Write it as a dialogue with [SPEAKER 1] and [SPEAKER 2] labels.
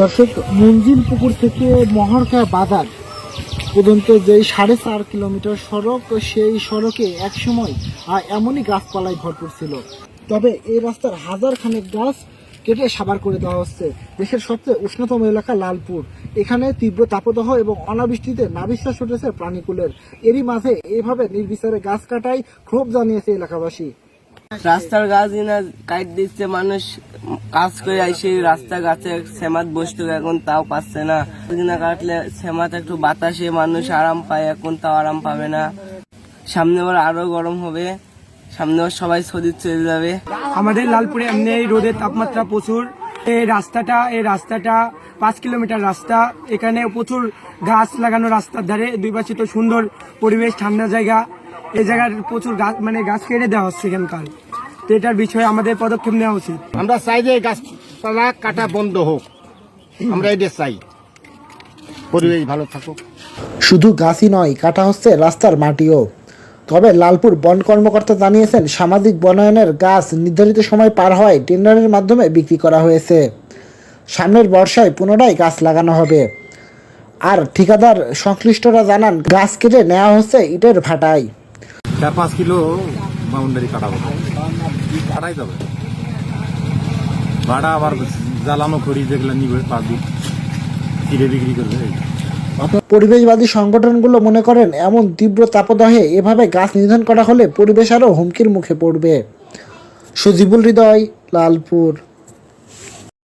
[SPEAKER 1] দর্শক মঞ্জিল পুকুর থেকে মহারকা বাজার পর্যন্ত যে সাড়ে চার কিলোমিটার সড়ক, সেই সড়কে একসময় এমনই গাছপালায় ভরপুর ছিল। তবে এই রাস্তার হাজার খানেক গাছ কেটে সাবার করে দেওয়া হচ্ছে। দেশের সবচেয়ে উষ্ণতম এলাকা লালপুর। এখানে তীব্র তাপদাহ এবং অনাবৃষ্টিতে নাবিশ্বাস উঠেছে প্রাণীকুলের। এরই মাঝে এইভাবে নির্বিচারে গাছ কাটায় ক্ষোভ জানিয়েছে এলাকাবাসী।
[SPEAKER 2] রাস্তার গাছ কাট দিচ্ছে মানুষ কাজ করে আইসে রাস্তা গাছে সেমাত বসতো এখন তাও পাচ্ছে না। না কাটলে শ্যামাত একটু বাতাসে মানুষ আরাম পায়, এখন তাও আরাম পাবে না। সামনে আবার আরও গরম হবে, সামনে আবার সবাই সদিত চলে যাবে।
[SPEAKER 3] আমাদের লালপুরে এমনি রোদের তাপমাত্রা প্রচুর। এই রাস্তাটা এই রাস্তাটা, পাঁচ কিলোমিটার রাস্তা, এখানে প্রচুর গাছ লাগানো রাস্তার ধারে দুই পাশে তো সুন্দর পরিবেশ, ঠান্ডা জায়গা। এই জায়গার প্রচুর গাছ মানে গাছ কেটে দেওয়া হচ্ছে এখানকার। তো এটার বিষয়ে আমাদের পদক্ষেপ নেওয়া উচিত।
[SPEAKER 4] আমরা চাই যে গাছপালা কাটা বন্ধ হোক। আমরা এটা চাই। পরিবেশ ভালো থাকুক।
[SPEAKER 1] শুধু গাছই নয় কাটা হচ্ছে রাস্তার মাটিও। তবে লালপুর বন কর্মকর্তা জানিয়েছেন সামাজিক বনায়নের গাছ নির্ধারিত সময় পার হওয়ায় টেন্ডারের মাধ্যমে বিক্রি করা হয়েছে। সামনের বর্ষায় পুনরায় গাছ লাগানো হবে। আর ঠিকাদার সংশ্লিষ্টরা জানান গাছ কেটে নেওয়া হচ্ছে ইটের ভাটায়।
[SPEAKER 5] চার পাঁচ কিলো বাউন্ডারি কাটাবো। কাটাই যাবে ভাড়া আবার জ্বালানো করি যেগুলো নিবে পাবি কিনে বিক্রি করবে।
[SPEAKER 1] পরিবেশবাদী সংগঠনগুলো মনে করেন, এমন তীব্র তাপদাহে এভাবে গাছ নিধন করা হলে পরিবেশ আরও হুমকির মুখে পড়বে। সজিবুল হৃদয়, লালপুর।